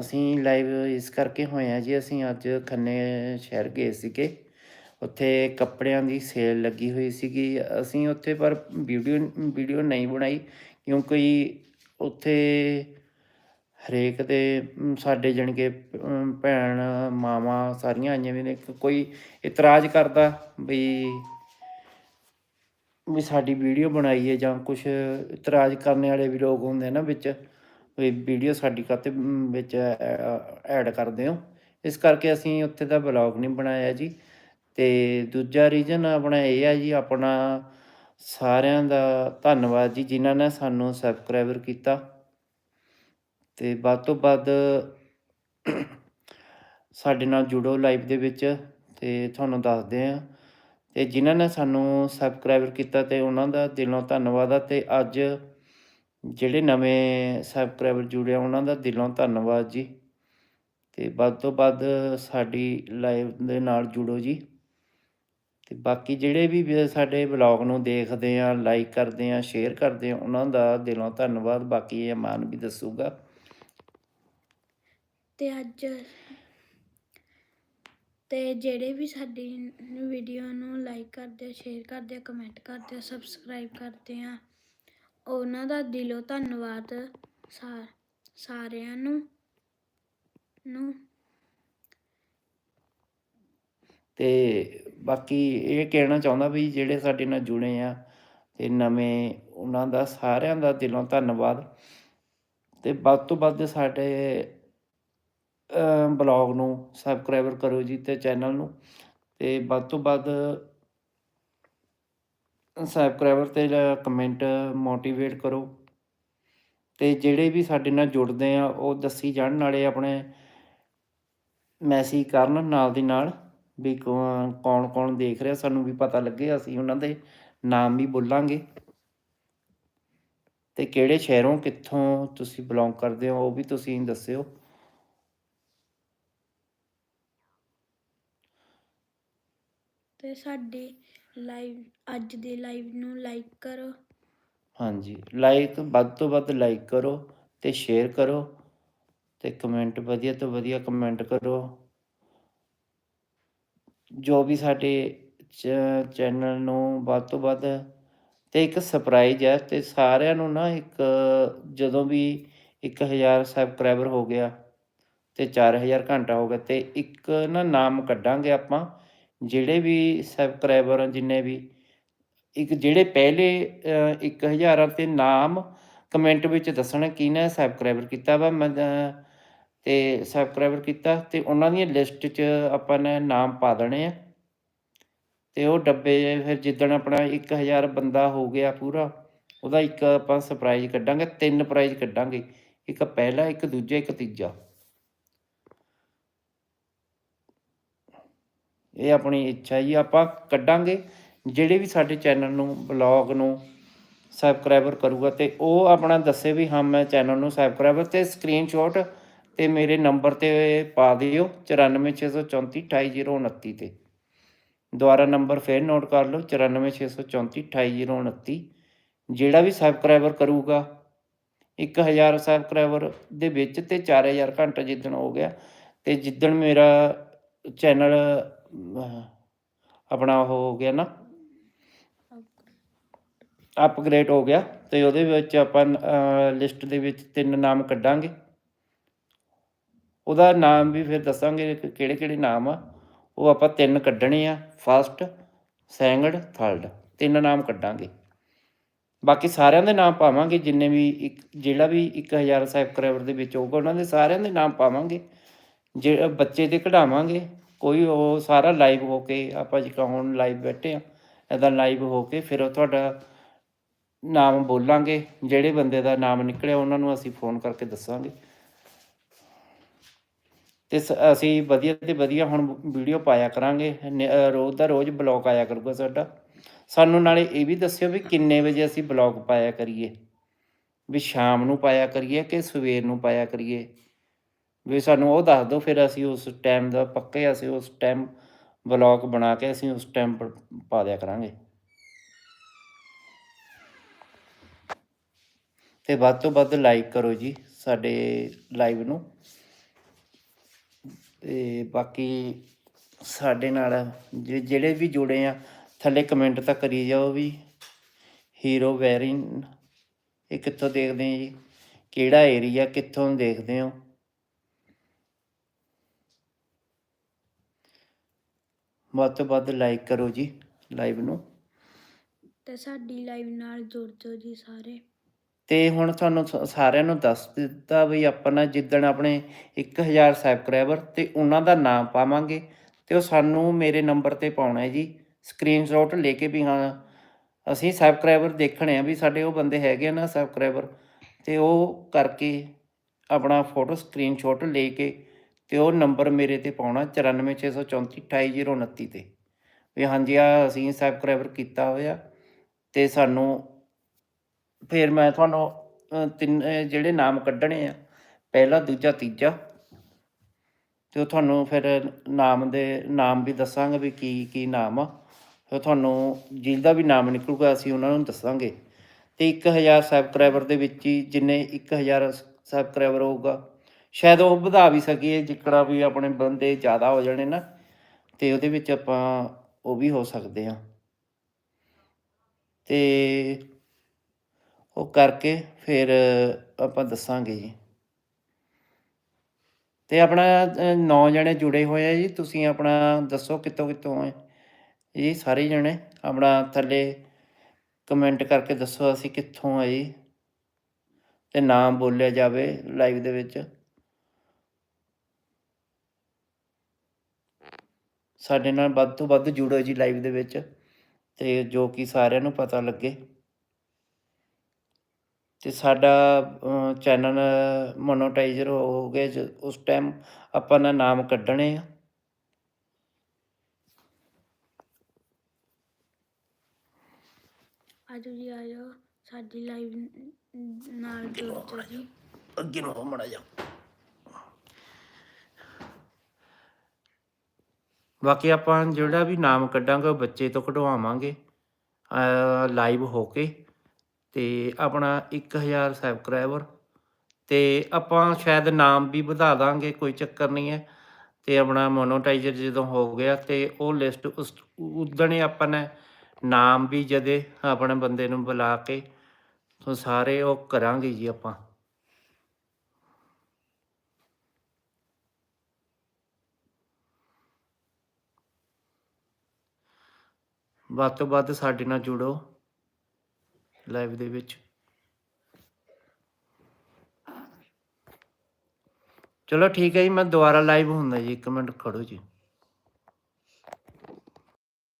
ਅਸੀਂ ਲਾਈਵ ਇਸ ਕਰਕੇ ਹੋਏ ਆ ਜੀ, ਅਸੀਂ ਅੱਜ ਖੰਨੇ ਸ਼ਹਿਰ ਗਏ ਸੀਗੇ। ਉੱਥੇ ਕੱਪੜਿਆਂ ਦੀ ਸੇਲ ਲੱਗੀ ਹੋਈ ਸੀਗੀ। ਅਸੀਂ ਉੱਥੇ ਪਰ ਵੀਡੀਓ ਵੀਡੀਓ ਨਹੀਂ ਬਣਾਈ, ਕਿਉਂਕਿ ਉੱਥੇ ਹਰੇਕ ਦੇ ਸਾਡੇ ਜਾਣੀ ਕਿ ਭੈਣ, ਮਾਵਾਂ ਸਾਰੀਆਂ ਆਈਆਂ ਵੀ ਨੇ। ਕੋਈ ਇਤਰਾਜ਼ ਕਰਦਾ ਵੀ ਵੀ ਸਾਡੀ ਵੀਡੀਓ ਬਣਾਈ ਹੈ ਜਾਂ ਕੁਝ ਇਤਰਾਜ਼ ਕਰਨ ਵਾਲੇ ਵੀ ਲੋਕ ਹੁੰਦੇ ਨਾ ਵਿੱਚ। ਕੋਈ ਵੀਡੀਓ ਸਾਡੀ ਕਾਤੇ ਵਿੱਚ ਐਡ ਕਰਦੇ ਹੋ। ਇਸ ਕਰਕੇ ਅਸੀਂ ਉੱਥੇ ਦਾ ਬਲੌਗ ਨਹੀਂ ਬਣਾਇਆ ਜੀ। ਤੇ ਦੂਜਾ ਰੀਜ਼ਨ ਆਪਣਾ ਇਹ ਆ ਜੀ, ਆਪਣਾ ਸਾਰਿਆਂ ਦਾ ਧੰਨਵਾਦ ਜੀ, ਜਿਨ੍ਹਾਂ ਨੇ ਸਾਨੂੰ ਸਬਸਕ੍ਰਾਈਬਰ ਕੀਤਾ। ਤੇ ਵੱਧ ਤੋਂ ਵੱਧ ਸਾਡੇ ਨਾਲ ਜੁੜੋ ਲਾਈਵ ਦੇ ਵਿੱਚ, ਤੇ ਤੁਹਾਨੂੰ ਦੱਸਦੇ ਆ ਤੇ ਜਿਨ੍ਹਾਂ ਨੇ ਸਾਨੂੰ ਸਬਸਕ੍ਰਾਈਬਰ ਕੀਤਾ ਤੇ ਉਹਨਾਂ ਦਾ ਦਿਲੋਂ ਧੰਨਵਾਦ ਆ। ਤੇ ਅੱਜ ਜਿਹੜੇ ਨਵੇਂ ਸਬਸਕ੍ਰਾਈਬਰ ਜੁੜੇ ਆ, ਉਹਨਾਂ ਦਾ ਦਿਲੋਂ ਧੰਨਵਾਦ ਜੀ। ਤੇ ਵੱਧ ਤੋਂ ਵੱਧ ਸਾਡੀ ਲਾਈਵ ਦੇ ਨਾਲ ਜੁੜੋ ਜੀ। ਤੇ ਬਾਕੀ ਜਿਹੜੇ ਵੀ ਸਾਡੇ ਬਲੌਗ ਨੂੰ ਦੇਖਦੇ ਆ ਲਾਈਕ ਕਰਦੇ ਆ ਸ਼ੇਅਰ ਕਰਦੇ ਆ, ਉਹਨਾਂ ਦਾ ਦਿਲੋਂ ਧੰਨਵਾਦ। ਬਾਕੀ ਇਹ ਮਾਨ ਵੀ ਦੱਸੂਗਾ। ਤੇ ਅੱਜ ਤੇ ਜਿਹੜੇ ਵੀ ਸਾਡੀ ਵੀਡੀਓ ਨੂੰ ਲਾਈਕ ਕਰਦੇ ਆ ਸ਼ੇਅਰ ਕਰਦੇ ਆ ਕਮੈਂਟ ਕਰਦੇ ਆ ਸਬਸਕ੍ਰਾਈਬ ਕਰਦੇ ਆ ਉਹਨਾਂ ਦਾ ਦਿਲੋਂ ਧੰਨਵਾਦ ਸਾਰਿਆਂ ਨੂੰ ਨੂੰ। ਤੇ ਬਾਕੀ ਇਹ ਕਹਿਣਾ ਚਾਹੁੰਦਾ ਵੀ ਜਿਹੜੇ ਸਾਡੇ ਨਾਲ ਜੁੜੇ ਆ ਤੇ ਨਵੇਂ ਉਹਨਾਂ ਦਾ ਸਾਰਿਆਂ ਦਾ ਦਿਲੋਂ ਧੰਨਵਾਦ। ਤੇ ਵੱਧ ਤੋਂ ਵੱਧ ਸਾਡੇ ਬਲੌਗ ਨੂੰ ਸਬਸਕ੍ਰਾਈਬਰ ਕਰੋ ਜੀ ਤੇ ਚੈਨਲ ਨੂੰ। ਤੇ ਵੱਧ ਤੋਂ ਵੱਧ ਸਬਸਕ੍ਰਾਈਬਰ ਤੇ ਕਮੈਂਟ ਮੋਟੀਵੇਟ ਕਰੋ। ਤੇ ਜਿਹੜੇ ਵੀ ਸਾਡੇ ਨਾਲ ਜੁੜਦੇ ਆ, ਉਹ ਦੱਸੀ ਜਾਣ, ਨਾਲੇ ਆਪਣੇ ਮੈਸੇਜ ਕਰਨ ਨਾਲ ਦੀ ਨਾਲ ਵੀ ਕੌਣ ਕੌਣ ਦੇਖ ਰਿਹਾ, ਸਾਨੂੰ ਵੀ ਪਤਾ ਲੱਗੇ, ਅਸੀਂ ਉਹਨਾਂ ਦੇ ਨਾਮ ਵੀ ਬੋਲਾਂਗੇ। ਤੇ ਕਿਹੜੇ ਸ਼ਹਿਰੋਂ, ਕਿੱਥੋਂ ਤੁਸੀਂ ਬਿਲੋਂਗ ਕਰਦੇ ਹੋ, ਉਹ ਵੀ ਤੁਸੀਂ ਦੱਸਿਓ। ਤੇ ਸਾਡੇ ਲਾਈਵ, ਅੱਜ ਦੇ ਲਾਈਵ ਨੂੰ ਲਾਈਕ ਕਰੋ। ਹਾਂਜੀ, ਲਾਈਕ ਵੱਧ ਤੋਂ ਵੱਧ ਲਾਈਕ ਕਰੋ ਤੇ ਸ਼ੇਅਰ ਕਰੋ ਤੇ ਕਮੈਂਟ ਵਧੀਆ ਤੋਂ ਵਧੀਆ ਕਮੈਂਟ ਕਰੋ। ਜੋ ਵੀ ਸਾਡੇ ਚੈਨਲ ਨੂੰ ਵੱਧ ਤੋਂ ਵੱਧ ਤੇ ਇੱਕ ਸਰਪ੍ਰਾਈਜ਼ ਹੈ ਤੇ ਸਾਰਿਆਂ ਨੂੰ ਨਾ ਇੱਕ ਜਦੋਂ ਵੀ 1000 ਸਬਸਕ੍ਰਾਈਬਰ ਹੋ ਗਿਆ ਤੇ 4000 ਘੰਟਾ ਹੋ ਗਿਆ ਤੇ ਇੱਕ ਨਾ ਨਾਮ ਕੱਢਾਂਗੇ ਆਪਾਂ ਜਿਹੜੇ ਵੀ ਸਬਸਕ੍ਰਾਈਬਰ ਜਿੰਨੇ ਵੀ ਇੱਕ ਜਿਹੜੇ ਪਹਿਲੇ 1000 ਤੇ ਨਾਮ ਕਮੈਂਟ ਵਿੱਚ ਦੱਸਣਾ ਕਿਹਨੇ ਸਬਸਕ੍ਰਾਈਬਰ ਕੀਤਾ ਵਾ ਮੈਂ ਅਹ, ਤੇ ਸਬਸਕ੍ਰਾਈਬਰ ਕੀਤਾ ਤੇ ਉਹਨਾਂ ਦੀਆਂ ਲਿਸਟ 'ਚ ਆਪਾਂ ਨੇ ਨਾਮ ਪਾ ਦੇਣੇ ਆ। ਤੇ ਉਹ ਡੱਬੇ ਫਿਰ ਜਿੱਦਣ ਆਪਣਾ 1000 ਬੰਦਾ ਹੋ ਗਿਆ ਪੂਰਾ ਉਹਦਾ ਇੱਕ ਆਪਾਂ ਸਰਪ੍ਰਾਈਜ਼ ਕੱਢਾਂਗੇ ਤਿੰਨ ਪ੍ਰਾਈਜ਼ ਕੱਢਾਂਗੇ ਇੱਕ ਪਹਿਲਾ ਇੱਕ ਦੂਜਾ ਇੱਕ ਤੀਜਾ। ਇਹ ਆਪਣੀ ਇੱਛਾ ਜੀ। ਆਪਾਂ ਕੱਢਾਂਗੇ, ਜਿਹੜੇ ਵੀ ਸਾਡੇ ਚੈਨਲ ਨੂੰ, ਬਲੌਗ ਨੂੰ ਸਬਸਕ੍ਰਾਈਬਰ ਕਰੂਗਾ ਤੇ ਉਹ ਆਪਣਾ ਦੱਸੇ ਵੀ, ਹਾਂ, ਮੈਂ ਚੈਨਲ ਨੂੰ ਸਬਸਕ੍ਰਾਈਬਰ ਤੇ ਸਕਰੀਨਸ਼ਾਟ ਤੇ ਮੇਰੇ ਨੰਬਰ ਤੇ ਪਾ ਦਿਓ। 9464428029 ਤੇ। ਦੁਬਾਰਾ ਨੰਬਰ ਫੇਰ ਨੋਟ ਕਰ ਲਓ। 9464428029 ਜਿਹੜਾ ਵੀ ਸਬਸਕ੍ਰਾਈਬਰ ਕਰੂਗਾ 1000 ਸਬਸਕ੍ਰਾਈਬਰ ਦੇ ਵਿੱਚ ਤੇ 4000 ਘੰਟਾ ਜਿੱਦਣ ਹੋ ਗਿਆ ਤੇ ਜਿੱਦਣ ਮੇਰਾ ਚੈਨਲ ਆਪਣਾ ਉਹ ਹੋ ਗਿਆ ਨਾ ਅਪਗ੍ਰੇਡ ਹੋ ਗਿਆ ਤੇ ਉਹਦੇ ਵਿੱਚ ਆਪਾਂ ਲਿਸਟ ਦੇ ਵਿੱਚ ਤਿੰਨ ਨਾਮ ਕੱਢਾਂਗੇ। ਉਹਦਾ ਨਾਮ ਵੀ ਫਿਰ ਦੱਸਾਂਗੇ ਕਿ ਕਿਹੜੇ ਕਿਹੜੇ ਨਾਮ ਆ। ਉਹ ਆਪਾਂ ਤਿੰਨ ਕੱਢਣੇ ਆ ਫਸਟ ਸੈਕੰਡ ਥਰਡ ਤਿੰਨ ਨਾਮ ਕੱਢਾਂਗੇ। ਬਾਕੀ ਸਾਰਿਆਂ ਦੇ ਨਾਮ ਪਾਵਾਂਗੇ, ਜਿੰਨੇ ਵੀ ਇੱਕ, ਜਿਹੜਾ ਵੀ 1000 ਸਬਸਕ੍ਰਾਈਬਰ ਦੇ ਵਿੱਚ ਹੋਊਗਾ, ਉਹਨਾਂ ਦੇ ਸਾਰਿਆਂ ਦੇ ਨਾਮ ਪਾਵਾਂਗੇ। ਜੇ ਬੱਚੇ ਦੇ ਕਢਾਵਾਂਗੇ। ਕੋਈ ਉਹ ਸਾਰਾ ਲਾਈਵ ਹੋ ਕੇ ਆਪਾਂ ਜਿੱਦਾਂ ਹੁਣ ਲਾਈਵ ਬੈਠੇ ਆ ਇਦਾਂ ਲਾਈਵ ਹੋ ਕੇ ਫਿਰ ਉਹ ਤੁਹਾਡਾ ਨਾਮ ਬੋਲਾਂਗੇ, ਜਿਹੜੇ ਬੰਦੇ ਦਾ ਨਾਮ ਨਿਕਲਿਆ ਉਹਨਾਂ ਨੂੰ ਅਸੀਂ ਫੋਨ ਕਰਕੇ ਦੱਸਾਂਗੇ। ਤੇ ਸ- ਅਸੀਂ ਵਧੀਆ ਤੇ ਵਧੀਆ ਹੁਣ ਵੀਡੀਓ ਪਾਇਆ ਕਰਾਂਗੇ ਰੋਜ਼ ਦਾ ਰੋਜ਼ ਬਲੌਗ ਆਇਆ ਕਰੂਗਾ ਸਾਡਾ। ਸਾਨੂੰ ਨਾਲੇ ਇਹ ਵੀ ਦੱਸਿਓ ਵੀ ਕਿੰਨੇ ਵਜੇ ਅਸੀਂ ਬਲੌਗ ਪਾਇਆ ਕਰੀਏ। ਵੀ ਸ਼ਾਮ ਨੂੰ ਪਾਇਆ ਕਰੀਏ ਕਿ ਸਵੇਰ ਨੂੰ ਪਾਇਆ ਕਰੀਏ। ਵੀ ਸਾਨੂੰ ਉਹ ਦੱਸ ਦਿਓ, ਫਿਰ ਅਸੀਂ ਉਸ ਟਾਈਮ ਦਾ ਪੱਕੇ ਅਸੀਂ ਉਸ ਟਾਈਮ ਬਲੌਗ ਬਣਾ ਕੇ ਅਸੀਂ ਉਸ ਟਾਈਮ ਪਾ ਦਿਆ ਕਰਾਂਗੇ। ਤੇ ਵੱਧ ਤੋਂ ਵੱਧ ਲਾਈਕ ਕਰੋ ਜੀ ਸਾਡੇ ਲਾਈਵ ਨੂੰ। ਤੇ ਬਾਕੀ ਸਾਡੇ ਨਾਲ ਜਿ- ਜਿਹੜੇ ਵੀ ਜੁੜੇ ਆ, ਥੱਲੇ ਕਮੈਂਟ ਤਾਂ ਕਰੀ ਜਾਓ ਵੀ ਹੀਰੋ ਵੈਰਿੰਗ ਇਹ ਕਿੱਥੋਂ ਦੇਖਦੇ ਆ ਜੀ? ਕਿਹੜਾ ਏਰੀਆ ਕਿੱਥੋਂ ਦੇਖਦੇ ਹੋ? ਵੱਧ ਤੋਂ ਵੱਧ ਲਾਈਕ ਕਰੋ ਜੀ ਲਾਈਵ ਨੂੰ। ਤੇ ਸਾਡੀ ਲਾਈਵ ਨਾਲ ਜੁੜ ਜਾਓ ਜੀ ਸਾਰੇ। ਤੇ ਹੁਣ ਤੁਹਾਨੂੰ ਸ- ਸਾਰਿਆਂ ਨੂੰ ਦੱਸ ਦਿੱਤਾ ਵੀ ਆਪਾਂ ਨਾ ਜਿੱਦਣ ਆਪਣੇ 1000 ਸਬਸਕ੍ਰਾਈਬਰ ਤੇ ਉਹਨਾਂ ਦਾ ਨਾਮ ਪਾਵਾਂਗੇ ਤੇ ਉਹ ਸਾਨੂੰ ਮੇਰੇ ਨੰਬਰ ਤੇ ਪਾਉਣਾ ਹੈ ਜੀ। ਸਕਰੀਨਸ਼ਾਟ ਲੈ ਕੇ ਵੀ ਹਾਂ ਅਸੀਂ ਸਬਸਕ੍ਰਾਈਬਰ ਦੇਖਣੇ ਆ ਵੀ ਸਾਡੇ ਉਹ ਬੰਦੇ ਹੈਗੇ ਆ ਨਾ ਸਬਸਕ੍ਰਾਈਬਰ ਤੇ ਉਹ ਕਰਕੇ ਆਪਣਾ ਫੋਟੋ ਸਕਰੀਨਸ਼ਾਟ ਲੈ ਕੇ ਤੇ ਉਹ ਨੰਬਰ ਮੇਰੇ ਤੇ ਪਾਉਣਾ 9464428029 ਤੇ। ਵੀ ਹਾਂਜੀ ਆ ਅਸੀਂ ਸਬਸਕ੍ਰਾਈਬਰ ਕੀਤਾ ਹੋਇਆ ਤੇ ਸਾਨੂੰ ਫਿਰ ਮੈਂ ਤੁਹਾਨੂੰ ਤਿੰਨ ਜਿਹੜੇ ਨਾਮ ਕੱਢਣੇ ਆ, ਪਹਿਲਾ, ਦੂਜਾ, ਤੀਜਾ, ਤੇ ਉਹ ਤੁਹਾਨੂੰ ਫਿਰ ਨਾਮ ਦੇ, ਨਾਮ ਵੀ ਦੱਸਾਂਗੇ ਵੀ ਕੀ ਕੀ ਨਾਮ ਆ। ਫਿਰ ਤੁਹਾਨੂੰ ਜਿਹਦਾ ਵੀ ਨਾਮ ਨਿਕਲੂਗਾ ਅਸੀਂ ਉਹਨਾਂ ਨੂੰ ਦੱਸਾਂਗੇ। ਤੇ 1000 ਸਬਸਕ੍ਰਾਈਬਰ ਦੇ ਵਿੱਚ ਹੀ ਜਿੰਨੇ 1000 ਸਬਸਕ੍ਰਾਈਬਰ ਹੋਊਗਾ ਸ਼ਾਇਦ ਉਹ ਵਧਾ ਵੀ ਸਕੀਏ ਜਿੱਕੜਾ ਵੀ ਆਪਣੇ ਬੰਦੇ ਜ਼ਿਆਦਾ ਹੋ ਜਾਣੇ ਨਾ, ਤੇ ਉਹਦੇ ਵਿੱਚ ਆਪਾਂ ਉਹ ਵੀ ਹੋ ਸਕਦੇ ਆ ਤੇ ਉਹ ਕਰਕੇ ਫਿਰ ਆਪਾਂ ਦੱਸਾਂਗੇ ਜੀ। ਤੇ ਆਪਣਾ ਨੌ ਜਣੇ ਜੁੜੇ ਹੋਏ ਆ ਜੀ, ਤੁਸੀਂ ਆਪਣਾ ਦੱਸੋ ਕਿੱਥੋਂ ਕਿੱਥੋਂ ਹੈ ਜੀ, ਸਾਰੇ ਜਣੇ ਆਪਣਾ ਥੱਲੇ ਕਮੈਂਟ ਕਰਕੇ ਦੱਸੋ ਅਸੀਂ ਕਿੱਥੋਂ ਆ ਜੀ ਤੇ ਨਾਮ ਬੋਲਿਆ ਜਾਵੇ ਲਾਈਵ ਦੇ ਵਿੱਚ। ਸਾਡੇ ਨਾਲ ਵੱਧ ਤੋਂ ਵੱਧ ਜੁੜੋ ਜੀ ਲਾਈਵ ਦੇ ਵਿੱਚ ਤੇ ਜੋ ਕਿ ਸਾਰਿਆਂ ਨੂੰ ਪਤਾ ਲੱਗੇ। ਤੇ ਸਾਡਾ ਚੈਨਲ ਮੋਨੋਟਾਈਜ਼ਰ ਹੋ ਗਿਆ ਜ- ਉਸ ਟਾਈਮ ਆਪਾਂ ਨਾ ਨਾਮ ਕੱਢਣੇ ਆ। ਆਜੋ ਜੀ ਆਜੋ ਸਾਡੀ ਲਾਈਵ ਨਾਲ ਜੁੜ ਜਾਓ ਜੀ। ਅੱਗੇ ਨੂੰ ਮੜਾ ਜਾ ਬਾਕੀ ਆਪਾਂ ਜਿਹੜਾ ਵੀ ਨਾਮ ਕੱਢਾਂਗੇ ਉਹ ਬੱਚੇ ਤੋਂ ਕਢਵਾਵਾਂਗੇ ਲਾਈਵ ਹੋ ਕੇ ਤੇ ਆਪਣਾ 1000 ਸਬਸਕ੍ਰਾਈਬਰ ਤੇ ਆਪਾਂ ਸ਼ਾਇਦ ਨਾਮ ਵੀ ਵਧਾ ਦਾਂਗੇ, ਕੋਈ ਚੱਕਰ ਨਹੀਂ ਹੈ ਤੇ ਆਪਣਾ ਮੋਨੋਟਾਈਜ਼ਰ ਜਦੋਂ ਹੋ ਗਿਆ ਤੇ ਉਹ ਲਿਸਟ ਉਸ ਉਦਣੇ ਆਪਾਂ ਨੇ ਨਾਮ ਵੀ ਜਦੇ ਆਪਣੇ ਬੰਦੇ ਨੂੰ ਬੁਲਾ ਕੇ, ਸੋ ਸਾਰੇ ਉਹ ਕਰਾਂਗੇ ਜੀ ਆਪਾਂ। ਵੱਧ ਤੋਂ ਵੱਧ ਸਾਡੇ ਨਾਲ ਜੁੜੋ ਲਾਈਵ ਦੇ ਵਿੱਚ। ਚਲੋ ਠੀਕ ਹੈ ਜੀ, ਮੈਂ ਦੁਬਾਰਾ ਲਾਈਵ ਹੁੰਦਾ ਜੀ, ਇੱਕ ਮਿੰਟ ਖੜੋ ਜੀ।